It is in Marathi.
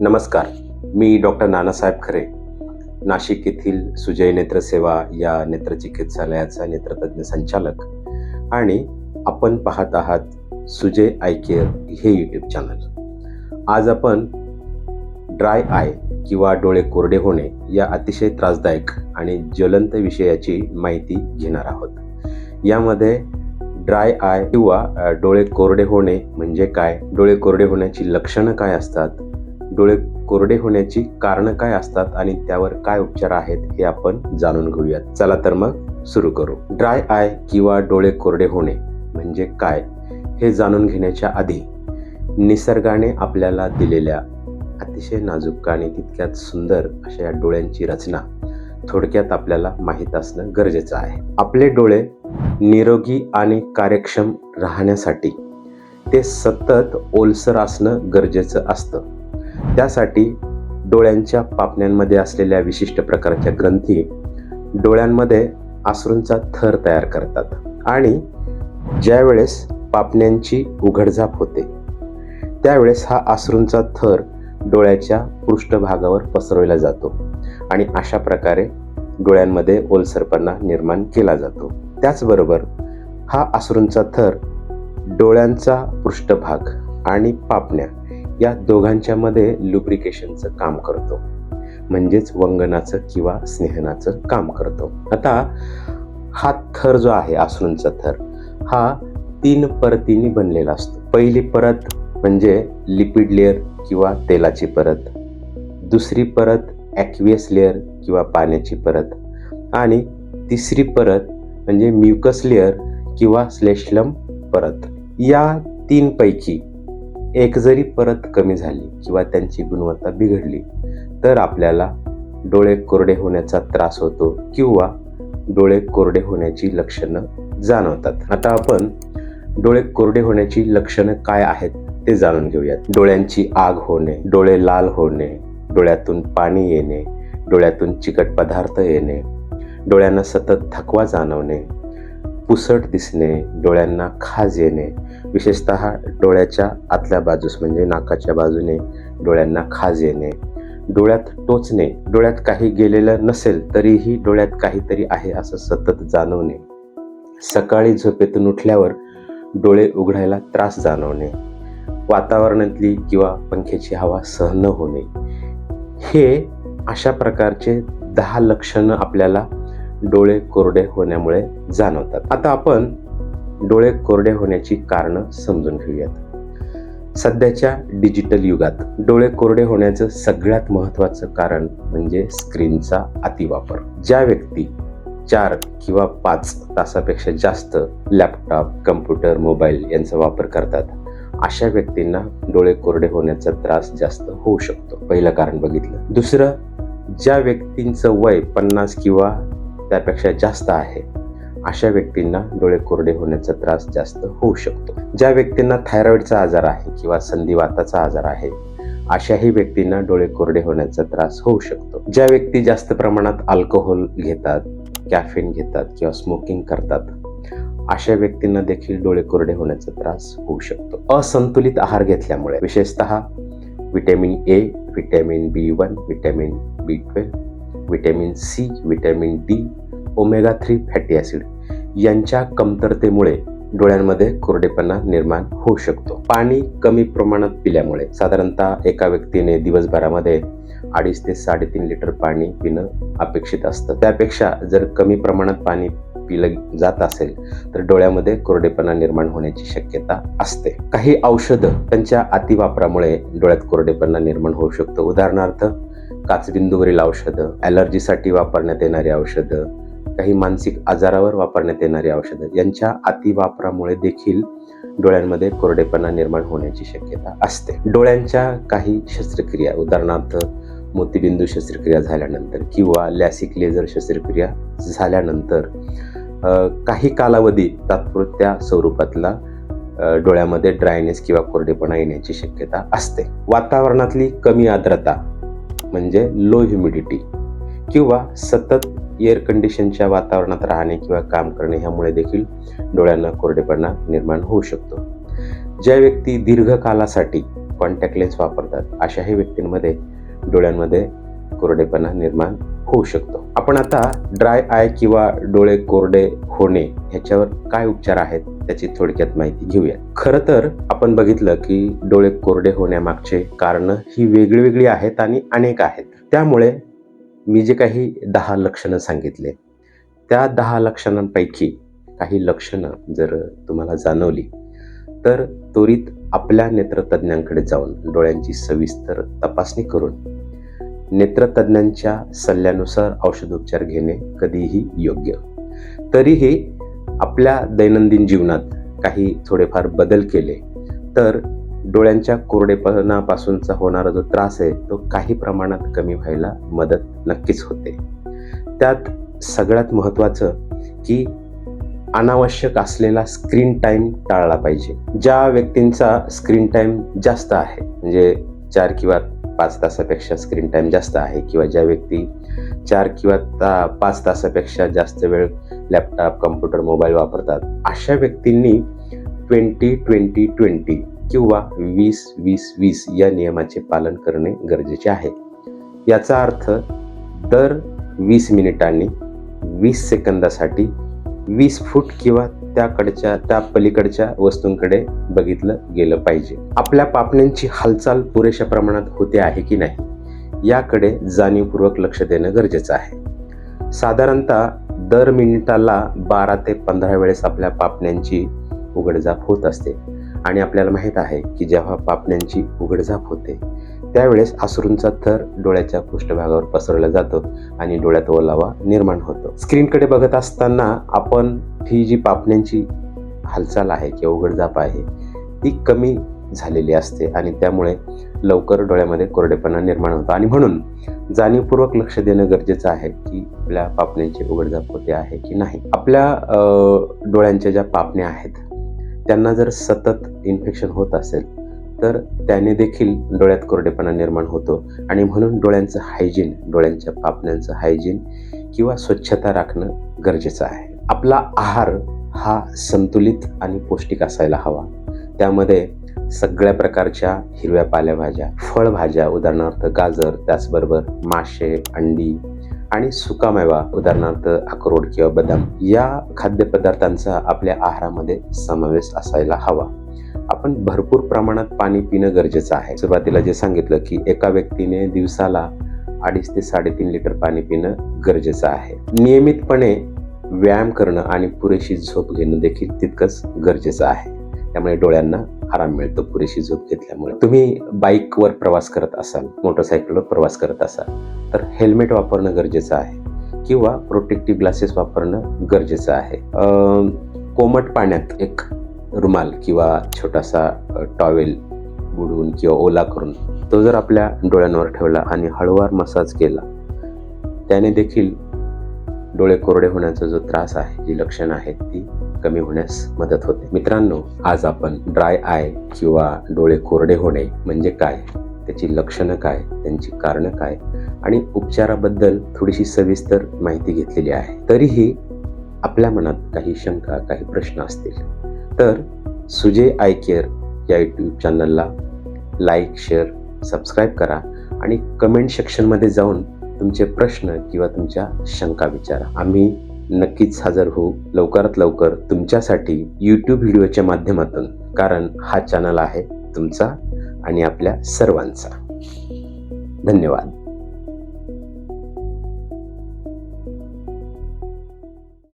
नमस्कार मी डॉक्टर नानासाहेब खरे. नाशिक येथील सुजय नेत्रसेवा या नेत्रचिकित्सालयाचा नेत्रतज्ञ संचालक आणि आपण पाहत आहात सुजय आय केअर हे यूट्यूब चॅनल आज आपण ड्राय आय किंवा डोळे कोरडे होणे या अतिशय त्रासदायक आणि ज्वलंत विषयाची माहिती घेणार आहोत. यामध्ये ड्राय आय किंवा डोळे कोरडे होणे म्हणजे काय? डोळे कोरडे होण्याची लक्षणं काय असतात? डोळे कोरडे होण्याची कारणं काय असतात आणि त्यावर काय उपचार आहेत हे आपण जाणून घेऊयात. चला तर मग सुरू करू. ड्राय आय किंवा डोळे कोरडे होणे म्हणजे काय हे जाणून घेण्याच्या आधी निसर्गाने आपल्याला दिलेल्या अतिशय नाजूक आणि तितक्यात सुंदर अशा या डोळ्यांची रचना थोडक्यात आपल्याला माहीत असणं गरजेचं आहे. आपले डोळे निरोगी आणि कार्यक्षम राहण्यासाठी ते सतत ओलसर असणं गरजेचं असतं. त्यासाठी डोळ्यांच्या पापण्यांमध्ये असलेल्या विशिष्ट प्रकारच्या ग्रंथी डोळ्यांमध्ये आसरूंचा थर तयार करतात आणि ज्यावेळेस पापण्यांची उघडझाप होते त्यावेळेस हा आसरूंचा थर डोळ्याच्या पृष्ठभागावर पसरवला जातो आणि अशा प्रकारे डोळ्यांमध्ये ओलसरपणा निर्माण केला जातो. त्याचबरोबर हा आसरूंचा थर डोळ्यांचा पृष्ठभाग आणि पापण्या या दोघांच्या मध्ये लुब्रिकेशनचं काम करतो. म्हणजेच वंगनाचं किंवा स्नेहनाचं काम करतो. आता हा थर जो आहे आसरूंचा थर हा तीन परतीने बनलेला असतो. पहिली परत म्हणजे लिपिड लेअर किंवा तेलाची परत दुसरी परत ॲक्वियस लेअर किंवा पाण्याची परत आणि तिसरी परत म्हणजे म्युकस लेअर किंवा स्लेशलम परत. या तीनपैकी एक जरी परत कमी झाली किंवा त्यांची गुणवत्ता बिघडली तर आपल्याला डोळे कोरडे होण्याचा त्रास होतो किंवा डोळे कोरडे होण्याची लक्षणं जाणवतात. आता आपण डोळे कोरडे होण्याची लक्षणं काय आहेत ते जाणून घेऊयात. डोळ्यांची आग होणे डोळे लाल होणे डोळ्यातून पाणी येणे डोळ्यातून चिकट पदार्थ येणे डोळ्यांना सतत थकवा जाणवणे पुसट दिसणे डोळ्यांना खाज येणे विशेषतः डोळ्याच्या आतल्या बाजूस म्हणजे नाकाच्या बाजूने डोळ्यांना खाज येणे. डोळ्यात टोचणे डोळ्यात काही गेलेलं नसेल तरीही डोळ्यात काहीतरी आहे असं सतत जाणवणे. सकाळी झोपेतून उठल्यावर डोळे उघडायला त्रास जाणवणे. वातावरणातली किंवा पंख्याची हवा सहन होणे. हे अशा प्रकारचे दहा लक्षणं आपल्याला डोळे कोरडे होण्यामुळे जाणवतात. आता आपण डोळे कोरडे होण्याची कारणं समजून घेऊयात. सध्याच्या डिजिटल युगात डोळे कोरडे होण्याचं सगळ्यात महत्त्वाचं कारण म्हणजे स्क्रीनचा अतिवापर. ज्या व्यक्ती चार किंवा पाच तासापेक्षा जास्त लॅपटॉप कम्प्युटर मोबाईल यांचा वापर करतात अशा व्यक्तींना डोळे कोरडे होण्याचा त्रास जास्त होऊ शकतो. पहिलं कारण बघितलं. दुसरं ज्या व्यक्तींचं वय पन्नास किंवा त्यापेक्षा जास्त आहे. अशा व्यक्तींना डोळे कोरडे होण्याचा त्रास जास्त होऊ शकतो. ज्या व्यक्तींना थायरॉईडचा आजार आहे किंवा संधिवाताचा आजार आहे अशाही व्यक्तींना डोळे कोरडे होण्याचा त्रास होऊ शकतो. ज्या व्यक्ती जास्त प्रमाणात अल्कोहोल घेतात कॅफिन घेतात किंवा स्मोकिंग करतात अशा व्यक्तींना देखील डोळे कोरडे होण्याचा त्रास होऊ शकतो. असंतुलित आहार घेतल्यामुळे विशेषतः vitamin A vitamin B one vitamin B twelve vitamin C vitamin D omega three fatty acid यांच्या कमतरतेमुळे डोळ्यांमध्ये कोरडेपणा निर्माण होऊ शकतो. पाणी कमी प्रमाणात पिल्यामुळे साधारणतः एका व्यक्तीने दिवसभरामध्ये अडीच ते साडेतीन लिटर पाणी पिणं अपेक्षित असतं. त्यापेक्षा जर कमी प्रमाणात पाणी पिलं जात असेल तर डोळ्यामध्ये कोरडेपणा निर्माण होण्याची शक्यता असते. काही औषधं त्यांच्या अतिवापरामुळे डोळ्यात कोरडेपणा निर्माण होऊ शकतो. उदाहरणार्थ काचबिंदूवरील औषधं ॲलर्जीसाठी वापरण्यात येणारी औषधं काही मानसिक आजारावर वापरण्यात येणारी औषधं. यांच्या अतिवापरामुळे देखील डोळ्यांमध्ये कोरडेपणा निर्माण होण्याची शक्यता असते. डोळ्यांच्या काही शस्त्रक्रिया उदाहरणार्थ मोतीबिंदू शस्त्रक्रिया झाल्यानंतर किंवा लॅसिक लेझर शस्त्रक्रिया झाल्यानंतर काही कालावधी तात्पुरत्या स्वरूपातला डोळ्यामध्ये ड्रायनेस किंवा कोरडेपणा येण्याची शक्यता असते. वातावरणातली कमी आर्द्रता म्हणजे लो ह्युमिडिटी किंवा सतत एअर कंडिशनच्या वातावरणात राहणे किंवा काम करणे ह्यामुळे देखील डोळ्यांना कोरडेपणा निर्माण होऊ शकतो. ज्या व्यक्ती दीर्घकालासाठी कॉन्टॅक्ट लेन्स वापरतात अशाही व्यक्तींमध्ये डोळ्यांमध्ये कोरडेपणा निर्माण होऊ शकतो. आपण आता ड्राय आय किंवा डोळे कोरडे होणे ह्याच्यावर काय उपचार आहेत त्याची थोडक्यात माहिती घेऊया खरं तर आपण बघितलं की डोळे कोरडे होण्यामागचे कारणं ही वेगळी वेगळी आहेत आणि अनेक आहेत. त्यामुळे मी जे काही दहा लक्षणं सांगितले त्या दहा लक्षणांपैकी काही लक्षणं जर तुम्हाला जाणवली तर त्वरित आपल्या नेत्रतज्ञांकडे जाऊन डोळ्यांची सविस्तर तपासणी करून नेत्रतज्ञांच्या सल्ल्यानुसार औषधोपचार घेणे कधीही योग्य. तरीही आपल्या दैनंदिन जीवनात काही थोडेफार बदल केले तर डोळ्यांच्या कोरडेपणापासूनचा होणारा जो त्रास आहे तो काही प्रमाणात कमी व्हायला मदत नक्कीच होते. त्यात सगळ्यात महत्त्वाचं की अनावश्यक असलेला स्क्रीन टाईम टाळला पाहिजे. ज्या व्यक्तींचा स्क्रीन टाईम जास्त आहे म्हणजे चार किंवा पाच तासापेक्षा स्क्रीन टाईम जास्त आहे किंवा ज्या व्यक्ती चार किंवा ता पाच तासापेक्षा जास्त वेळ लॅपटॉप कम्प्युटर मोबाईल वापरतात अशा व्यक्तींनी ट्वेंटी ट्वेंटी ट्वेंटी किंवा वीस वीस वीस या नियमाचे पालन करणे गरजेचे आहे. याचा अर्थ दर वीस मिनिटांनी वीस सेकंदासाठी वीस फूट किंवा त्याकडच्या त्या पलीकडच्या वस्तूंकडे बघितलं गेलं पाहिजे. आपल्या पापण्यांची हालचाल पुरेशा प्रमाणात होते आहे की नाही याकडे जाणीवपूर्वक लक्ष देणं गरजेचं आहे. साधारणतः दर मिनिटाला बारा ते पंधरा वेळेस आपल्या पापण्यांची उघडझाप होत असते. आणि आपल्याला माहीत आहे की जेव्हा पापण्यांची उघडझाप होते त्यावेळेस अश्रूंचा थर डोळ्याच्या पृष्ठभागावर पसरला जातो आणि डोळ्यात ओलावा निर्माण होतो. स्क्रीनकडे बघत असताना आपण ही जी पापण्यांची हालचाल आहे किंवा उघडझाप आहे ती कमी झालेली असते आणि त्यामुळे लवकर डोळ्यामध्ये कोरडेपणा निर्माण होतो. आणि म्हणून जाणीवपूर्वक लक्ष देणं गरजेचं आहे की आपल्या पापण्यांची उघडझाप होते आहे की नाही. आपल्या डोळ्यांच्या ज्या पापण्या आहेत त्यांना जर सतत इन्फेक्शन होत असेल तर त्याने देखील डोळ्यात कोरडेपणा निर्माण होतो. आणि म्हणून डोळ्यांचं हायजीन डोळ्यांच्या पापण्यांचं हायजीन किंवा स्वच्छता राखणं गरजेचं आहे. आपला आहार हा संतुलित आणि पौष्टिक असायला हवा. त्यामध्ये सगळ्या प्रकारच्या हिरव्या पालेभाज्या फळभाज्या उदाहरणार्थ गाजर त्याचबरोबर मासे अंडी आणि सुकामेवा उदाहरणार्थ अक्रोड किंवा बदाम या खाद्यपदार्थांचा आपल्या आहारामध्ये समावेश असायला हवा. आपण भरपूर प्रमाणात पाणी पिणं गरजेचं आहे. सुरुवातीला जे सांगितलं की एका व्यक्तीने दिवसाला अडीच ते साडेतीन लिटर पाणी पिणं गरजेचं आहे. नियमितपणे व्यायाम करणं आणि पुरेशी झोप घेणं देखील तितकंच गरजेचं आहे. त्यामुळे डोळ्यांना आराम मिळतो पुरेशी झोप घेतल्यामुळे. तुम्ही बाईकवर प्रवास करत असाल मोटरसायकलवर प्रवास करत असाल तर हेल्मेट वापरणं गरजेचं आहे किंवा प्रोटेक्टिव्ह ग्लासेस वापरणं गरजेचं आहे. कोमट पाण्यात एक रुमाल किंवा छोटासा टॉवेल बुडवून किंवा ओला करून तो जर आपल्या डोळ्यांवर ठेवला आणि हळूवार मसाज केला त्याने देखील डोळे कोरडे होण्याचा जो त्रास आहे जी लक्षणं आहेत ती कमी होण्यास मदत होते. मित्रांनो आज आपण ड्राय आय किंवा डोळे कोरडे होणे म्हणजे काय? त्याची लक्षणं काय? त्यांची कारणं काय? आणि उपचाराबद्दल थोडीशी सविस्तर माहिती घेतलेली आहे. तरीही आपल्या मनात काही शंका काही प्रश्न असतील तर सुजय आय केअर या यूट्यूब चॅनलला लाईक शेअर सबस्क्राईब करा आणि कमेंट सेक्शनमध्ये जाऊन तुमचे प्रश्न किंवा तुमच्या शंका विचारा. आम्ही नक्कीच हजर होऊ लवकरात लवकर तुमच्यासाठी यूट्यूब व्हिडिओच्या माध्यमातून कारण हा चॅनल आहे तुमचा आणि आपल्या सर्वांचा. धन्यवाद.